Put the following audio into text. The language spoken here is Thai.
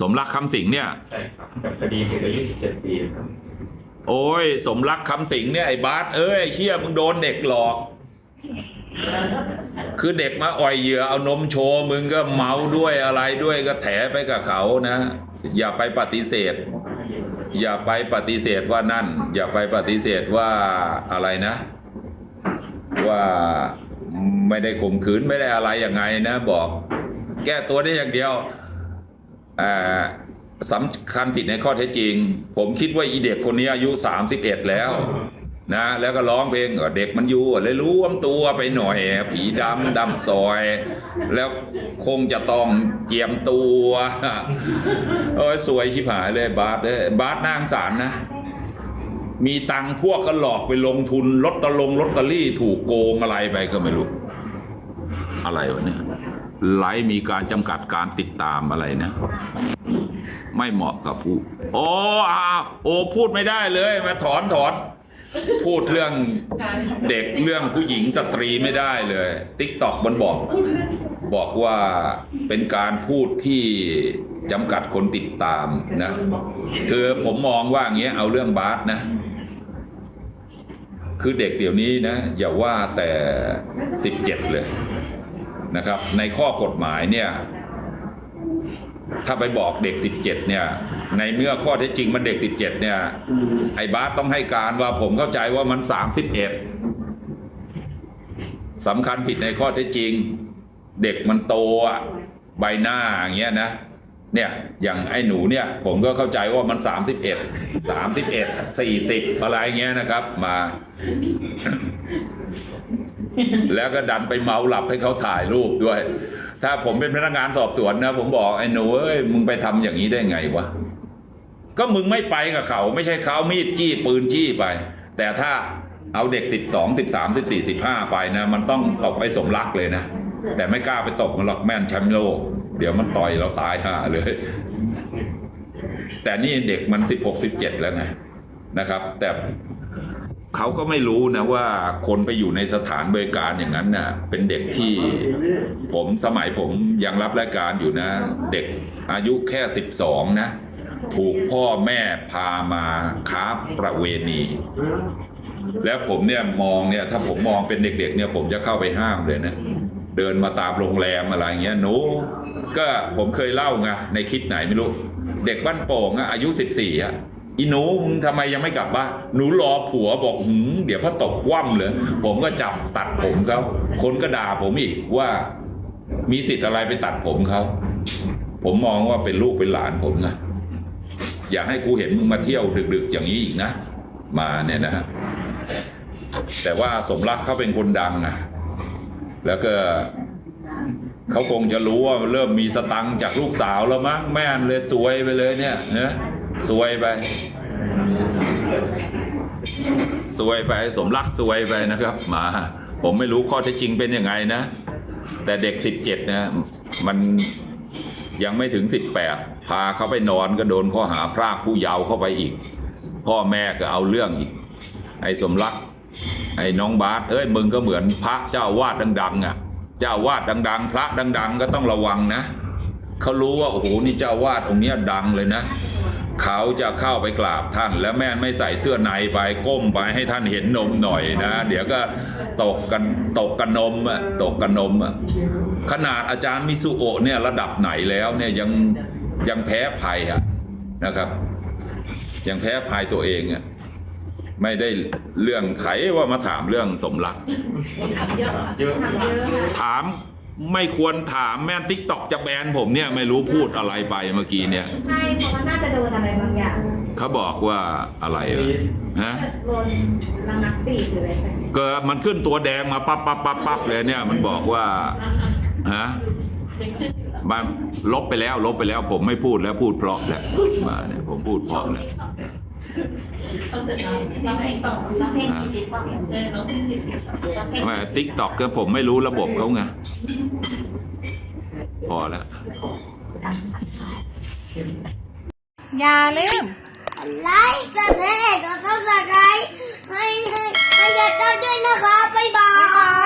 สมรักคำสิงห์เนี่ย ใช่ครับกับคดีเด็กอายุ17ปีนะครับโอ้ย สมรักคำสิงห์เนี่ยไอ้บาสเอ้ยไอ้เชี่ยมึงโดนเด็กหลอก คือเด็กมาอ่อยเหยื่อเอานมโชว์มึงก็เมาด้วยอะไรด้วยก็แถไปกับเขานะ อย่าไปปฏิเสธ อย่าไปปฏิเสธว่านั่น อย่าไปปฏิเสธว่าอะไรนะ ว่าไม่ได้ข่มขืนไม่ได้อะไรยังไงนะ บอก แก้ตัวได้อย่างเดียวอ่า สำคัญผิดในข้อเท็จจริง ผมคิดว่าอีเด็กคนนี้อายุสามสิบเอ็ดแล้วนะแล้วก็ร้องเพลงเด็กมันอยู่เลยรู้วมตัวไปหน่อย ผีดำดำซอย แล้วคงจะต้องเจียมตัวโอ้ยสวยชิบหายเลยบาสเลยบาสนางสารนะ มีตังค์พวกก็หลอกไปลงทุนลอตเตอลงลอตเตอรี่ถูกโกงอะไรไปก็ไม่รู้ อะไรวะเนี่ย ไลฟ์มีการจำกัดการติดตามอะไรนะ ไม่เหมาะกับผู้โอ้อาโอ้พูดไม่ได้เลย มาถอนถอน พูดเรื่องเด็กเรื่องผู้หญิงสตรีไม่ได้เลยติ๊กตอกมันบอก บอกว่าเป็นการพูดที่จำกัดคนติดตามนะคือผมมองว่าอย่างเงี้ยเอาเรื่องบาสนะคือเด็กเดี๋ยวนี้นะ อย่าว่าแต่สิบเจ็ดเลย นะครับ ในข้อกฎหมายเนี่ยถ้าไปบอกเด็กสิบเจ็ดเนี่ย ในเมื่อข้อเท็จจริงมันเด็กสิบเจ็ดเนี่ย ไอ้บาสต้องให้การว่าผมเข้าใจว่ามันสามสิบเอ็ดสำคัญผิดในข้อเท็จจริง เด็กมันโตอะใบหน้าอย่างเงี้ยนะ เนี่ยอย่างไอ้หนูเนี่ยผมก็เข้าใจว่ามันสามสิบเอ็ดสามสิบเอ็ดสี่สิบอะไรเงี้ยนะครับ มา แล้วก็ดันไปเมาหลับให้เขาถ่ายรูปด้วย ถ้าผมเป็นพนักงานสอบสวนนะ ผมบอกไอ้หนูเอ้ยมึงไปทำอย่างนี้ได้ไงวะก็มึงไม่ไปกับเขา ไม่ใช่เขามีดจี้ปืนจี้ไป แต่ถ้าเอาเด็กสิบสองสิบสามสิบสี่สิบห้าไปนะ มันต้องตกไปสมรักเลยนะ แต่ไม่กล้าไปตกมันหรอกแม่นแชมป์โลก เดี๋ยวมันต่อยเราตายห่าเลย แต่นี่เด็กมันสิบหกสิบเจ็ดแล้วไงนะครับ แต่เขาก็ไม่รู้นะว่าคนไปอยู่ในสถานบริการอย่างนั้นน่ะ เป็นเด็กที่ผมสมัยผมยังรับรายการอยู่นะ เด็กอายุแค่สิบสองนะ ถูกพ่อแม่พามาค้าประเวณี แล้วผมเนี่ยมองเนี่ย ถ้าผมมองเป็นเด็ก ๆ เนี่ย ผมจะเข้าไปห้ามเลยนะ เดินมาตามโรงแรมอะไรเงี้ยหนูก็ผมเคยเล่าไงในคลิปไหนไม่รู้ เด็กบ้านโป่งอะอายุสิบสี่อะอีหนูมึงทำไมยังไม่กลับบ้านหนูรอผัวบอกหืมเดี๋ยวพอตกคว่ำเลยผมก็จับตัดผมเขาคนก็ด่าผมอีกว่ามีสิทธิ์อะไรไปตัดผมเขาผมมองว่าเป็นลูกเป็นหลานผมนะอย่าให้กูเห็นมึงมาเที่ยวดึก ๆ อย่างนี้อีกนะมาเนี่ยนะฮะแต่ว่าสมรักเขาเป็นคนดังนะ แล้วก็เขาคงจะรู้ว่าเริ่มมีสตังจากลูกสาวแล้วมั้งแม่นเลยสวยไปเลยเนี่ยนะสวยไป สวยไปสมรักสวยไปนะครับมาผมไม่รู้ข้อเท็จจริงเป็นยังไงนะ แต่เด็กสิบเจ็ดนะมันยังไม่ถึงสิบแปดพาเขาไปนอนก็โดนข้อหาพรากผู้เยาว์เข้าไปอีก พ่อแม่ก็เอาเรื่องอีก ไอ้สมรัก ไอ้น้องบาสเอ้ยมึงก็เหมือนพระเจ้าวาดดัง ๆ อะ เจ้าวาดดัง ๆ พระดัง ๆ ก็ต้องระวังนะเขารู้ว่าโอ้โหนี่เจ้าวาดองค์เนี้ยดังเลยนะเขาจะเข้าไปกราบท่าน แล้วแม่ไม่ใส่เสื้อในไปก้มไปให้ท่านเห็นนมหน่อยนะ เดี๋ยวก็ตกกันตกกันนมอะตกกันนมอะขนาดอาจารย์มิสุโอะเนี่ยระดับไหนแล้วเนี่ยยังยังแพ้ภัยอะนะครับ ยังแพ้ภัยตัวเองอะ ไม่ได้เรื่องไขว่ามาถามเรื่องสมรักเยอะถามไม่ควรถามแม่ติ๊กตอกจะแบนผมเนี่ยไม่รู้พูดอะไรไปเมื่อกี้เนี่ยใช่เพราะว่าน่าจะโดนอะไรบางอย่างเขาบอกว่าอะไรเหรอฮะโดนระงับสีหรืออะไรสักอย่างเกิดมันขึ้นตัวแดงมาปั๊บปั๊บปั๊บปั๊บเลยเนี่ยมันบอกว่าฮะมาลบไปแล้วลบไปแล้วผมไม่พูดแล้วพูดเพราะแล้วมาเนี่ยผมพูดเพราะแล้ว เอาเสร็จแล้วเราให้ต่อแล้วเพลงกี่ติดบ้างเออเราให้ติดแล้วเพลงว่าติ๊กตอกก็ผมไม่รู้ระบบเขาไงพอแล้ว อย่าลืมไลค์กระแทกกระเท่าสกายให้ให้ให้ยัดเจ้าด้วยนะคะบ๊ายบาย